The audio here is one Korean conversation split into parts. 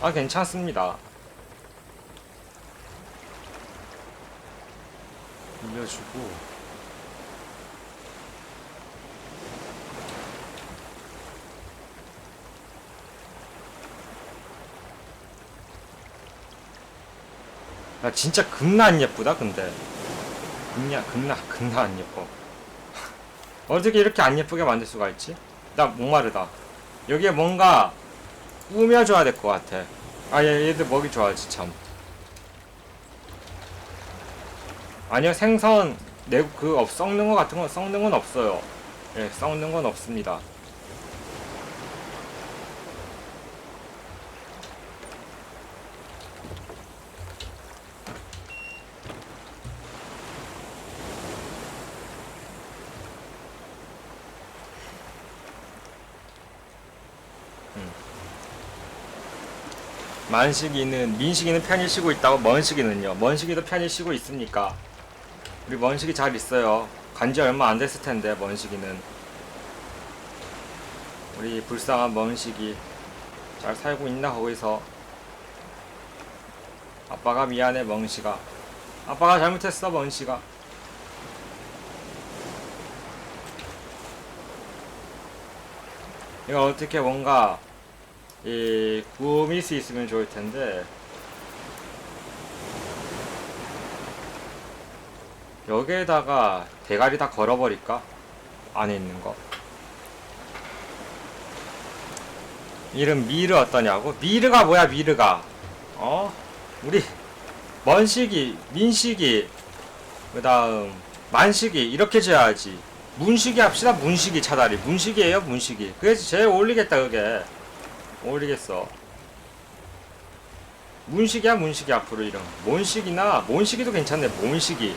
아 괜찮습니다. 올려주고. 야 진짜 겁나 안 예쁘다 근데. 겁나 겁나 겁나 안 예뻐. 어떻게 이렇게 안 예쁘게 만들 수가 있지? 나 목마르다. 여기에 뭔가 꾸며줘야 될 것 같아 아 얘, 얘들 먹이 좋아하지 참. 아니요 생선 내그 없 썩는 거 같은 거 썩는 건 없어요. 예 썩는 건 없습니다 만식이는 민식이는 편히 쉬고 있다고 먼식이는요. 먼식이도 편히 쉬고 있습니까? 우리 먼식이 잘 있어요. 간지 얼마 안 됐을 텐데 먼식이는. 우리 불쌍한 먼식이 잘 살고 있나 거기서? 아빠가 미안해 멍시가 아빠가 잘못했어 멍시가 이거 어떻게 뭔가 이수 있으면 좋을 텐데. 여기에다가 대가리 다 걸어버릴까? 안에 있는 거. 이름 미르 어떠냐고? 미르가 뭐야 미르가? 어? 우리 먼식이 민식이 그 다음 만식이 이렇게 지어야지. 문식이 합시다 문식이 차라리. 문식이에요 문식이 그래서 제일 어울리겠다 그게 어울리겠어. 문식이야 문식이 앞으로 이름. 몬식이나 몬식이도 괜찮네 몬식이.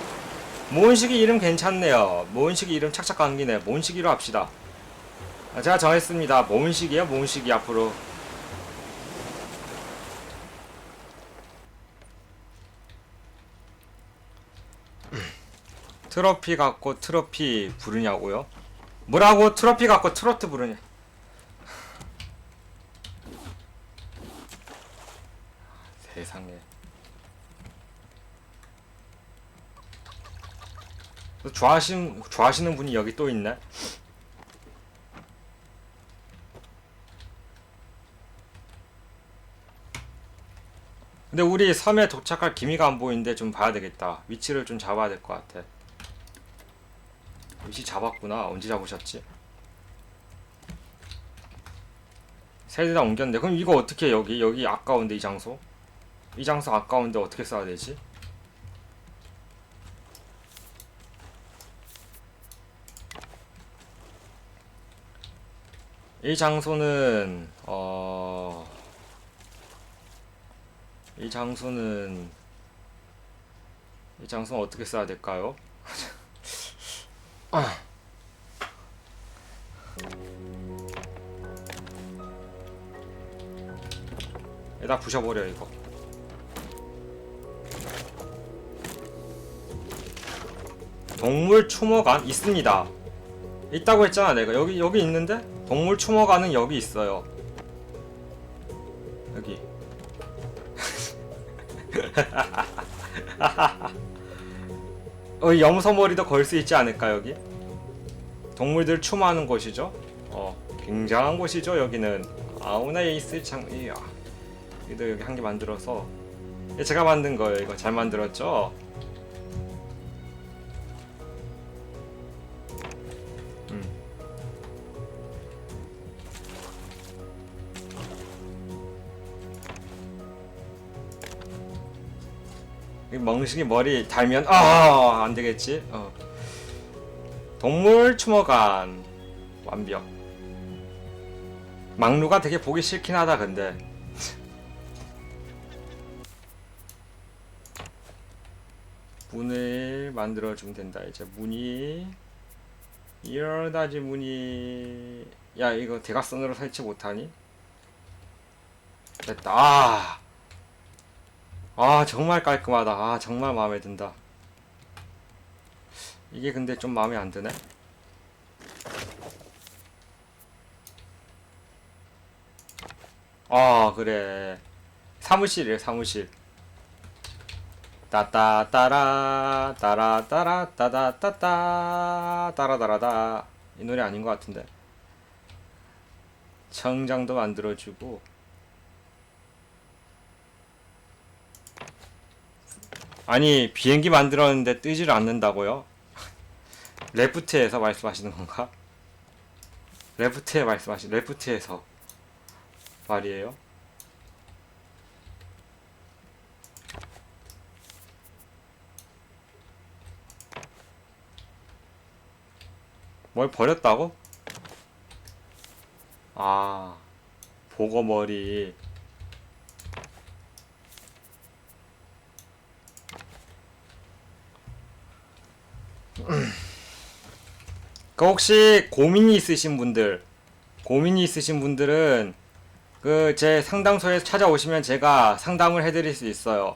몬식이 이름 괜찮네요. 몬식이 이름 착착 감기네. 몬식이로 합시다. 아, 제가 정했습니다. 몬식이야 몬식이 앞으로. 트로피 갖고 트로피 부르냐고요? 뭐라고? 트로피 갖고 트로트 부르냐 세상에. 또 좋아하시는 좋아하시는 분이 여기 또 있네. 근데 우리 섬에 도착할 기미가 안 보이는데 좀 봐야 되겠다. 위치를 좀 잡아야 될 것 같아. 위치 잡았구나. 언제 잡으셨지? 세대 다 옮겼는데 그럼 이거 어떻게 여기 여기 아까운데 이 장소? 이 장소 아까운데 어떻게 써야 되지? 이 장소는 어... 이 장소는 이 장소는 어떻게 써야 될까요? 아. 에다 부셔버려 이거 동물 추모관 있습니다. 있다고 했잖아 내가 여기 여기 있는데 동물 추모관은 여기 있어요. 여기. 어, 염소머리도 걸 수 있지 않을까 여기? 동물들 추모하는 곳이죠. 어, 굉장한 곳이죠 여기는. 아우나 에이스 장, 이야. 여기도 여기 한 개 만들어서 이게 제가 만든 거예요. 이거 잘 만들었죠? 멍식이 머리 달면 아, 안 되겠지. 어. 동물 추모관 완벽. 막루가 되게 보기 싫긴 하다 근데. 문을 만들어 주면 된다. 이제 문이 이러다지 문이 야 이거 대각선으로 설치 못하니? 됐다. 아, 아 정말 깔끔하다. 아 정말 마음에 든다. 이게 근데 좀 마음에 안 드네. 아 그래 사무실이에요 사무실 따따따라 따라 따라 따다 따따 따라 따라다 이 노래 아닌 것 같은데 청장도 만들어주고 아니 비행기 만들었는데 뜨지를 않는다고요? 레프트에서 말씀하시는 건가? 레프트에 말씀하시 레프트에서 말이에요? 뭘 버렸다고? 아 보고머리 그 혹시 고민이 있으신 분들 고민이 있으신 분들은 그 제 상담소에 찾아오시면 제가 상담을 해드릴 수 있어요.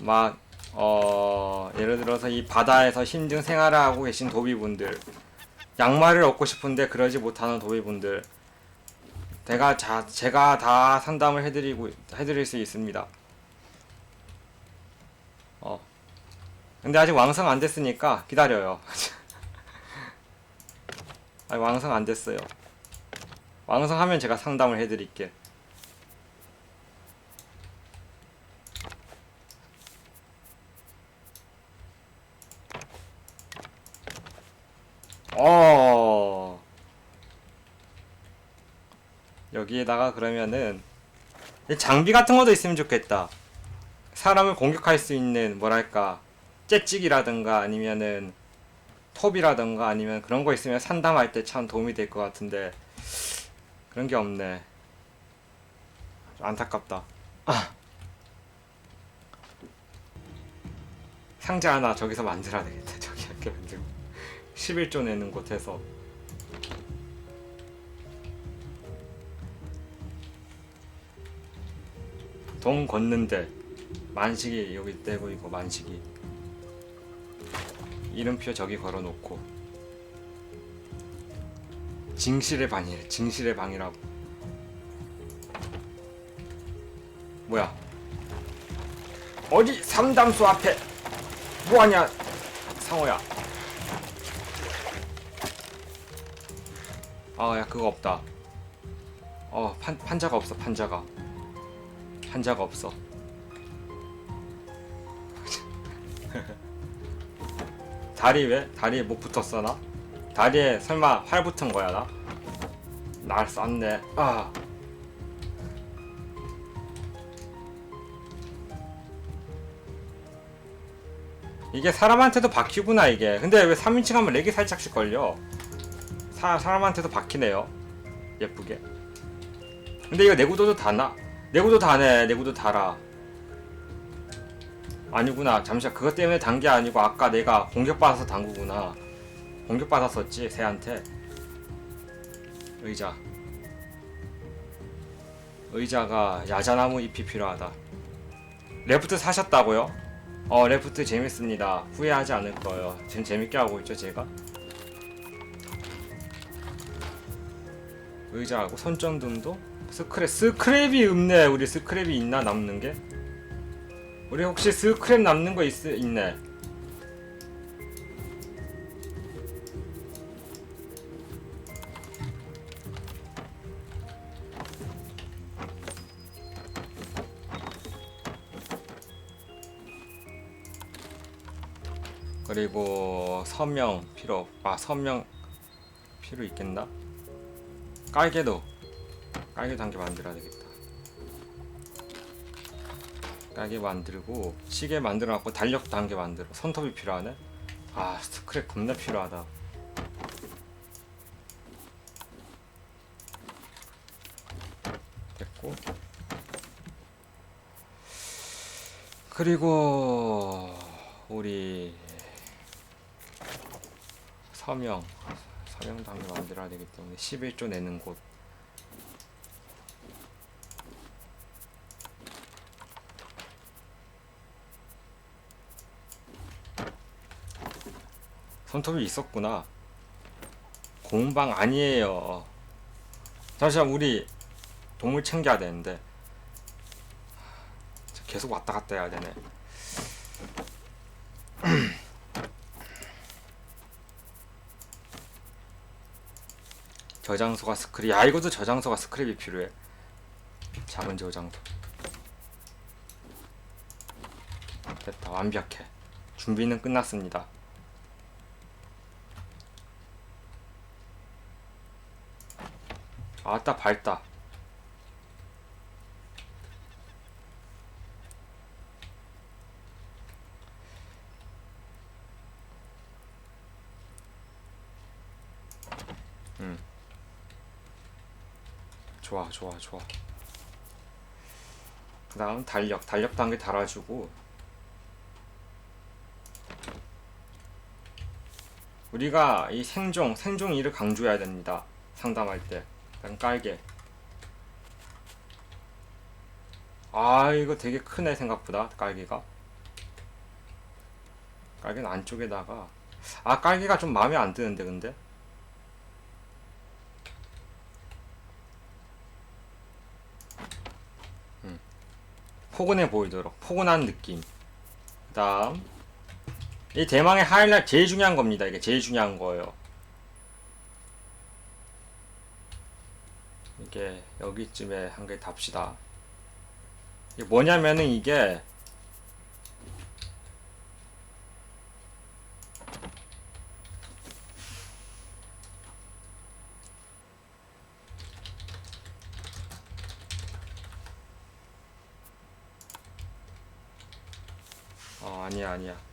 막 어, 예를 들어서 이 바다에서 힘든 생활을 하고 계신 도비분들, 양말을 얻고 싶은데 그러지 못하는 도비분들, 제가 자, 제가 다 상담을 해드리고 해드릴 수 있습니다. 어. 근데 아직 왕성 안 됐으니까 기다려요. 아직 왕성 안 됐어요. 왕성하면 제가 상담을 해드릴게. 어. 여기에다가 그러면은 이 장비 같은 것도 있으면 좋겠다. 사람을 공격할 수 있는 뭐랄까 째찍이라든가 아니면은 톱이라든가 아니면 그런 거 있으면 상담할 때 참 도움이 될 것 같은데 그런 게 없네. 좀 안타깝다. 아. 상자 하나 저기서 만들어야 되겠다. 저기 이렇게 만들고 11조 내는 곳에서 돈 걷는데 만식이 여기 떼고 있고 만식이 이름표 저기 걸어놓고. 징실의 방이래 징실의 방이라고. 뭐야? 어디 삼담수 앞에? 뭐하냐 상호야? 아 야 그거 없다. 어 판, 판자가 없어 판자가. 판자가 없어 다리 왜? 다리에 못 붙었어 나? 다리에 설마 활 붙은 거야 나? 날 쐈네 아 이게 사람한테도 박히구나 이게 근데 왜 3인칭 하면 렉이 살짝씩 걸려 사, 사람한테도 박히네요 예쁘게 근데 이거 내구도도 다나? 내구도 다네 내구도 달아 아니구나. 잠시만. 그것 때문에 단 게 아니고 아까 내가 공격받아서 단 거구나. 공격받았었지 새한테. 의자. 의자가 야자나무 잎이 필요하다. 레프트 사셨다고요? 어 레프트 재밌습니다. 후회하지 않을 거예요. 지금 재밌게 하고 있죠 제가? 의자하고 손전등도? 스크랩 스크랩이 없네. 우리 스크랩이 있나 남는 게 우리 혹시 스크랩 남는 거 있, 있네 그리고 서명 필요 없- 아 서명 필요 있겠나? 깔개도 깔개도 한 개 만들어야 되겠다 깔개 만들고 시계 만들어 갖고 한개 만들어. 손톱이 필요하네? 아 스크랩 겁나 필요하다. 됐고. 그리고 우리 서명 한개 만들어야 되기 때문에 11조 내는 곳 손톱이 있었구나 공방 아니에요 잠시만 우리 동물 챙겨야 되는데 계속 왔다 갔다 해야 되네. 저장소가 스크립. 야 이것도 저장소가 스크립이 필요해. 작은 저장소. 됐다 완벽해. 준비는 끝났습니다. 아따 밝다. 음. 좋아 좋아 좋아. 그 다음 달력 달력 단계 달아주고 우리가 이 생종 생종 일을 강조해야 됩니다. 상담할 때. 일단 깔개. 아 이거 되게 크네 생각보다 깔개가. 깔개는 안쪽에다가 아 깔개가 좀 마음에 안 드는데 근데 음. 포근해 보이도록 포근한 느낌. 그 다음 이 대망의 하이라이트 제일 중요한 겁니다. 이게 제일 중요한 거예요. 이게 여기쯤에 한 개 답시다. 이게 뭐냐면은 이게 어 아니야 아니야.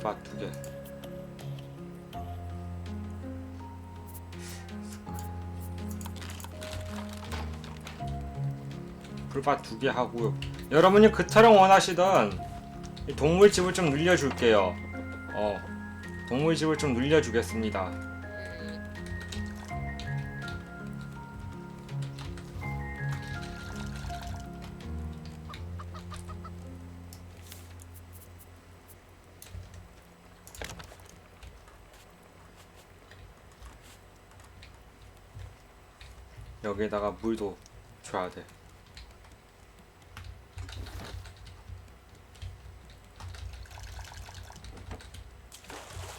풀밭 두 개. 풀밭 두개 하고 여러분이 그토록 원하시던 이 동물집을 좀 늘려줄게요. 어, 동물집을 좀 늘려주겠습니다. 물도 줘야 돼.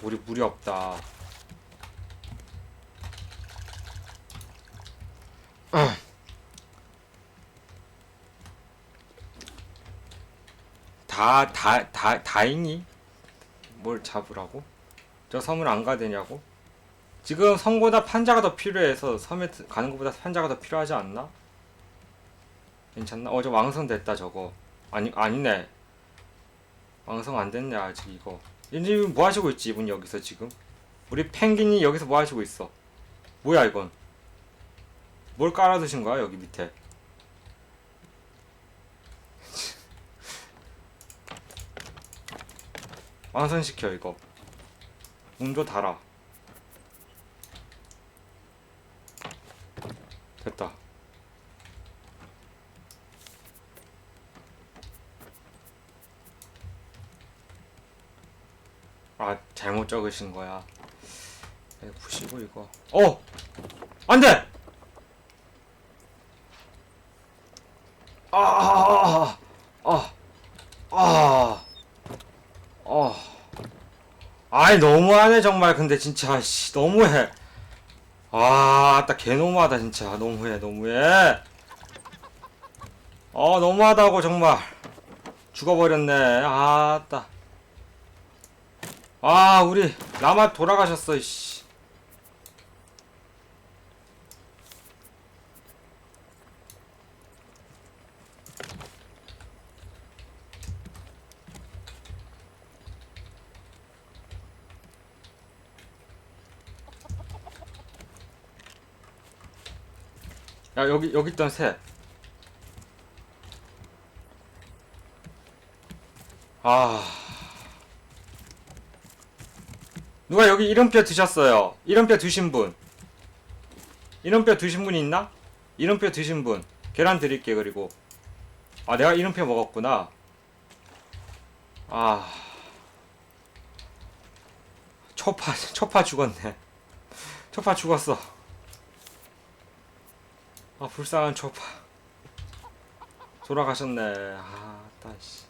우리 물이 없다. 다, 다, 다, 다행히 뭘 잡으라고? 저 섬을 안 가야 되냐고? 지금 섬보다 판자가 더 필요해서 섬에 드- 가는 것보다 판자가 더 필요하지 않나? 괜찮나? 어, 저 왕성 됐다, 저거. 아니, 아니네. 왕성 안 됐네, 아직 이거. 이제 뭐 하시고 있지, 이분 여기서 지금? 우리 펭귄이 여기서 뭐 하시고 있어? 뭐야, 이건? 뭘 깔아두신 거야, 여기 밑에? 완성시켜, 이거. 문도 달아. 됐다. 아, 잘못 적으신 거야. 195 이거. 어! 안 돼! 아, 아, 아, 아, 아, 아이, 너무하네, 정말. 근데 진짜, 씨, 너무해. 아, 딱 개너무하다, 진짜. 너무해, 너무해. 어, 너무하다고, 정말. 죽어버렸네. 아, 따. 아, 우리, 라마 돌아가셨어, 씨. 야, 여기, 여기 있던 새. 아. 누가 여기 이름표 드셨어요? 이름표 드신 분. 이름표 드신 분 있나? 이름표 드신 분. 계란 드릴게, 그리고. 아, 내가 이름표 먹었구나. 아 초파 초파 죽었네 초파 죽었어 아 불쌍한 초파. 돌아가셨네. 아 따씨.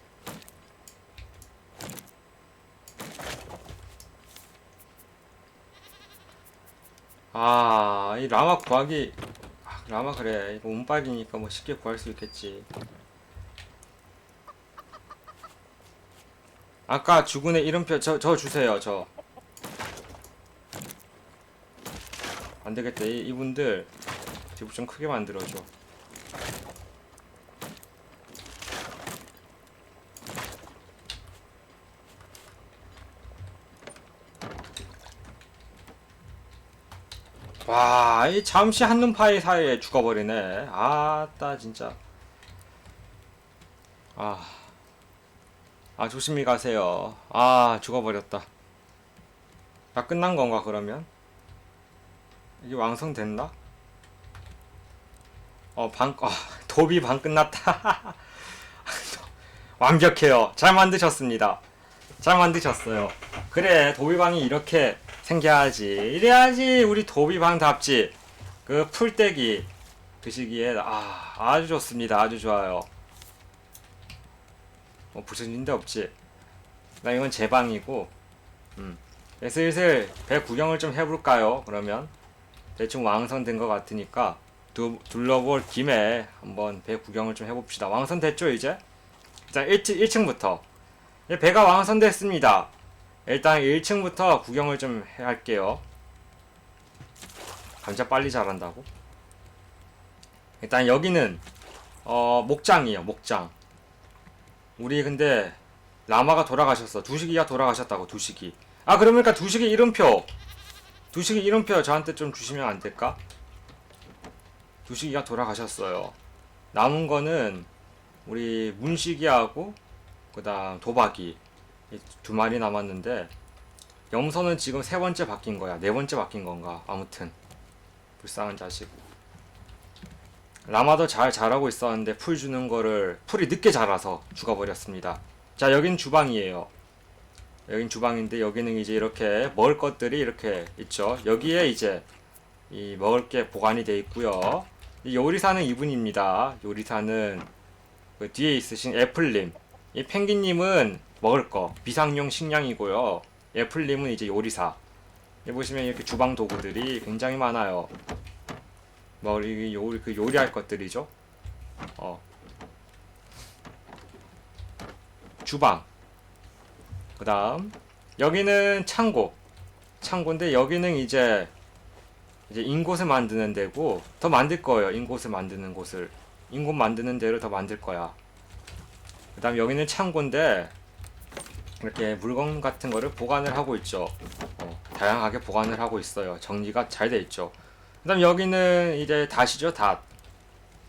아이 라마 구하기. 아, 라마 그래. 이거 운빨이니까 뭐 쉽게 구할 수 있겠지. 아까 죽은 애 이름표 저, 저 주세요 저. 안되겠다 이, 이분들 집좀 크게 만들어줘 와, 이 잠시 한눈 파이 사이에 죽어버리네. 아따, 진짜. 아. 아, 조심히 가세요. 아, 죽어버렸다. 나 끝난 건가, 그러면? 이게 완성됐나? 어, 방, 어, 도비 방 끝났다. 완벽해요. 잘 만드셨습니다. 잘 만드셨어요. 그래, 도비방이 이렇게 생겨야지. 이래야지 우리 도비방답지. 그 풀떼기 드시기에 아 아주 좋습니다. 아주 좋아요. 뭐 부서진 데 없지. 나 이건 제 방이고. 음. 네, 슬슬 배 구경을 좀 해볼까요? 그러면 대충 완성된 것 같으니까 두, 둘러볼 김에 한번 배 구경을 좀 해봅시다. 완성됐죠 이제? 일단 1층, 1층부터 배가 완성됐습니다. 일단 1층부터 구경을 좀 해- 할게요. 감자 빨리 자란다고? 일단 여기는 어 목장이에요. 목장. 우리 근데 라마가 돌아가셨어. 두식이가 돌아가셨다고 두식이. 아 그러니까 두식이 이름표. 두식이 이름표 저한테 좀 주시면 안 될까? 두식이가 돌아가셨어요. 남은 거는 우리 문식이하고 그다음 도박이 이두 마리 남았는데 염소는 지금 세 번째 바뀐 거야. 네 번째 바뀐 건가? 아무튼 불쌍한 자식. 라마도 잘 자라고 있었는데 풀 주는 거를 풀이 늦게 자라서 죽어버렸습니다. 자 여긴 주방이에요. 여긴 주방인데 여기는 이제 이렇게 먹을 것들이 이렇게 있죠. 여기에 이제 이 먹을 게 보관이 돼 있고요. 이 요리사는 이분입니다. 요리사는 그 뒤에 있으신 애플님. 이 펭귄님은 먹을 거 비상용 식량이고요. 애플님은 이제 요리사. 여기 보시면 이렇게 주방 도구들이 굉장히 많아요. 뭐 우리 요리 그 요리할 것들이죠. 어. 주방. 그다음 여기는 창고. 창고인데 여기는 이제 이제 인곳을 만드는 데고 더 만들 거예요. 인곳을 만드는 곳을 인곳 만드는 데를 더 만들 거야. 그다음 여기는 창고인데 이렇게 물건 같은 거를 보관을 하고 있죠. 어, 다양하게 보관을 하고 있어요. 정리가 잘 돼 있죠. 그다음 여기는 이제 닷이죠, 닷.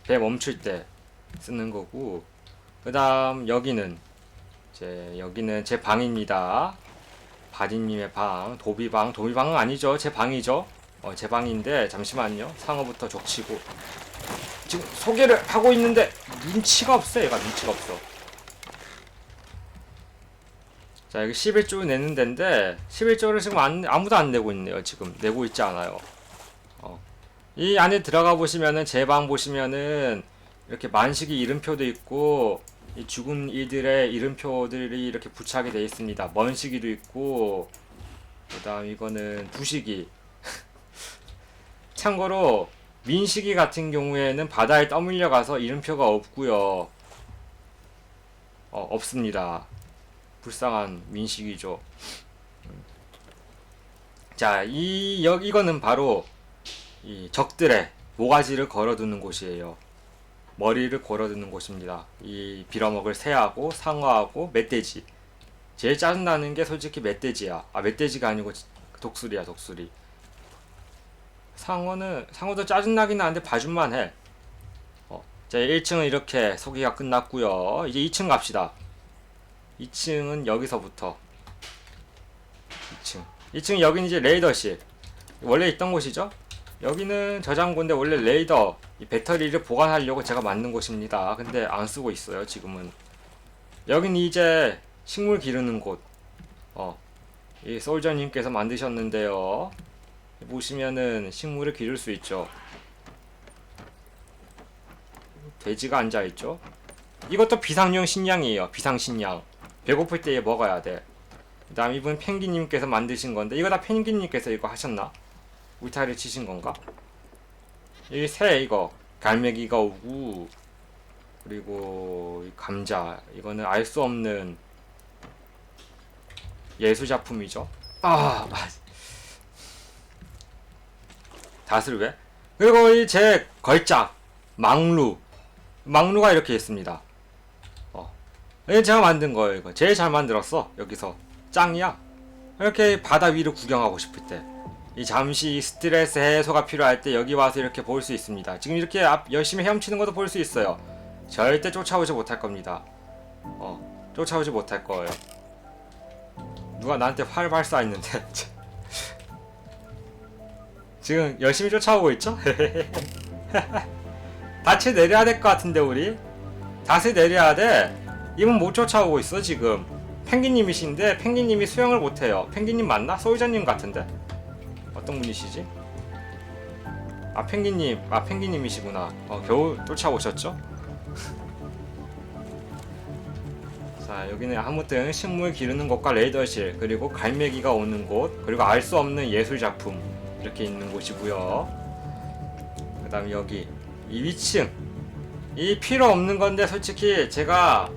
배 멈출 때 쓰는 거고. 그다음 여기는 이제 여기는 제 방입니다. 바디님의 방, 도비방, 도비방은 아니죠, 제 방이죠. 어, 제 방인데 잠시만요. 상어부터 족치고 지금 소개를 하고 있는데 눈치가 없어, 얘가 눈치가 없어. 자 여기 11조 내는 데인데 11조를 지금 안, 아무도 안 내고 있네요 지금 내고 있지 않아요 어. 이 안에 들어가 보시면은 제 방 보시면은 이렇게 만식이 이름표도 있고 이 죽은 이들의 이름표들이 이렇게 부착이 되어 있습니다 먼식이도 있고 그 다음 이거는 두식이 참고로 민식이 같은 경우에는 바다에 떠밀려 가서 이름표가 없고요 어, 없습니다 불쌍한 민식이죠. 음. 자, 이 여기 이거는 바로 이 적들의 모가지를 걸어두는 곳이에요. 머리를 걸어두는 곳입니다. 이 빌어먹을 새하고 상어하고 멧돼지. 제일 짜증나는 게 솔직히 멧돼지야. 아, 멧돼지가 아니고 독수리야, 독수리. 상어는 상어도 짜증나긴 하는데 봐줄만 해. 어, 자, 1층은 이렇게 소개가 끝났고요. 이제 2층 갑시다. 2층은 여기서부터 2층 2층 여기는 이제 레이더실 원래 있던 곳이죠 여기는 저장고인데 원래 레이더 이 배터리를 보관하려고 제가 만든 곳입니다 근데 안 쓰고 있어요 지금은 여기는 이제 식물 기르는 곳. 어, 이 솔저님께서 만드셨는데요. 보시면은 식물을 기를 수 있죠. 돼지가 앉아 있죠. 이것도 비상용 식량이에요. 비상 식량. 배고플 때에 먹어야 돼. 그 다음 이분 펭귄님께서 만드신 건데 이거 다 펭귄님께서 이거 하셨나? 울타리 치신 건가? 여기 새 이거 갈매기가 오고 그리고 이 감자 이거는 알 수 없는 예술 작품이죠. 아, 아. 다슬 왜? 그리고 이 제 걸작 망루 망루가 이렇게 있습니다. 어, 제가 만든 거예요. 이거 제일 잘 만들었어 여기서 짱이야. 이렇게 바다 위를 구경하고 싶을 때. 이 잠시 스트레스 해소가 필요할 때 여기 와서 이렇게 볼 수 있습니다. 지금 이렇게 앞 열심히 헤엄치는 것도 볼 수 있어요. 절대 쫓아오지 못할 겁니다. 어, 쫓아오지 못할 거예요. 누가 나한테 활 발사했는데 지금 열심히 쫓아오고 있죠? 다치 내려야 될 것 같은데 우리 다시 내려야 돼. 이분 못 쫓아오고 있어 지금. 펭귄님이신데 펭귄님이 수영을 못해요. 펭귄님 맞나? 소유자님 같은데. 어떤 분이시지? 아 펭귄님, 아 펭귄님이시구나. 어 겨우 쫓아오셨죠? 자 여기는 아무튼 식물 기르는 곳과 레이더실 그리고 갈매기가 오는 곳 그리고 알 수 없는 예술 작품 이렇게 있는 곳이고요. 그 다음 여기 이 위층 이 필요 없는 건데 솔직히 제가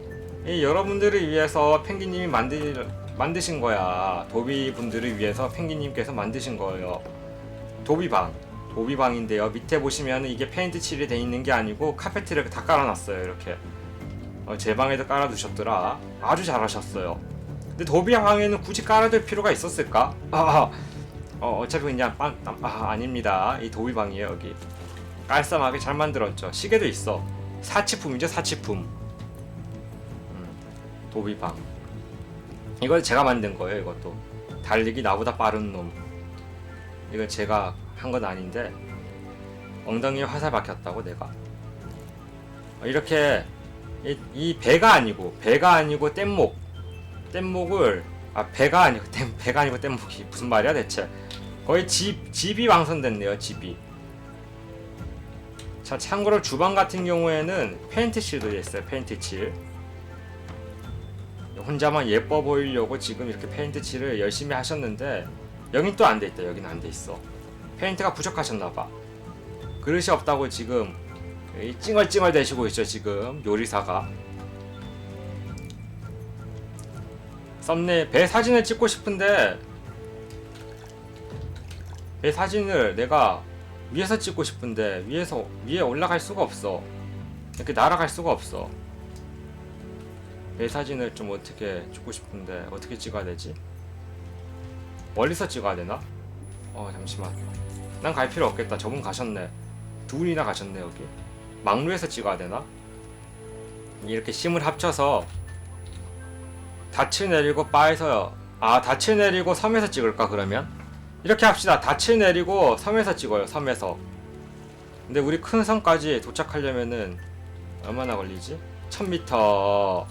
이 여러분들을 위해서 펭귄님이 만들 만드신 거야. 도비 분들을 위해서 펭귄님께서 만드신 거예요. 도비방. 도비방인데요. 밑에 보시면 이게 페인트 칠이 돼 있는 게 아니고 카페트를 다 깔아놨어요. 이렇게. 어, 제 방에도 깔아두셨더라. 아주 잘하셨어요. 근데 도비방에는 굳이 깔아둘 필요가 있었을까? 아, 어, 어차피 그냥 빵, 아, 아닙니다. 이 도비방이에요, 여기. 깔쌈하게 잘 만들었죠. 시계도 있어. 사치품이죠, 사치품. 음, 도비방. 이걸 제가 만든 거예요, 이것도. 달리기 나보다 빠른 놈. 이건 제가 한 건 아닌데, 엉덩이에 화살 박혔다고, 내가. 어, 이렇게, 이, 이 배가 아니고, 배가 아니고 뗏목. 뗏목을, 아, 배가 아니고, 뗏, 배가 아니고 뗏목이. 무슨 말이야, 대체. 거의 집, 집이 완성됐네요, 집이. 자, 참고로 주방 같은 경우에는 페인트 칠도 있어요, 페인트 칠. 혼자만 예뻐 보이려고 지금 이렇게 페인트 칠을 열심히 하셨는데 여긴 또 안 돼 있다. 여긴 안 돼 있어. 페인트가 부족하셨나 봐. 그릇이 없다고 지금 이 찡얼찡얼 대시고 있죠. 지금 요리사가. 썸네 배 사진을 찍고 싶은데 배 사진을 내가 위에서 찍고 싶은데 위에서 위에 올라갈 수가 없어. 이렇게 날아갈 수가 없어. 내 사진을 좀 어떻게 찍고 싶은데 어떻게 찍어야 되지? 멀리서 찍어야 되나? 어 잠시만 난 갈 필요 없겠다 저분 가셨네 두 분이나 가셨네 여기 막루에서 찍어야 되나? 이렇게 심을 합쳐서 닻을 내리고 바에서 아 닻을 내리고 섬에서 찍을까 그러면? 이렇게 합시다. 닻을 내리고 섬에서 찍어요 섬에서. 근데 우리 큰 섬까지 도착하려면은 얼마나 걸리지? 1000m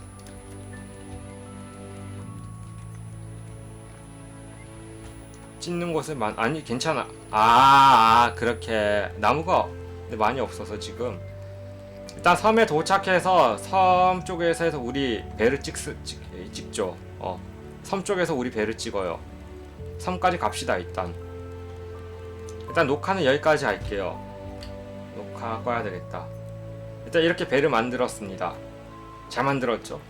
찍는 곳을 많 아니 괜찮아. 아, 아 그렇게. 나무가 근데 많이 없어서 지금. 일단 섬에 도착해서 섬 쪽에서 해서 우리 배를 찍, 찍, 찍죠 어 섬 쪽에서 우리 배를 찍어요. 섬까지 갑시다 일단. 일단 녹화는 여기까지 할게요. 녹화 꺼야 되겠다. 일단 이렇게 배를 만들었습니다. 잘 만들었죠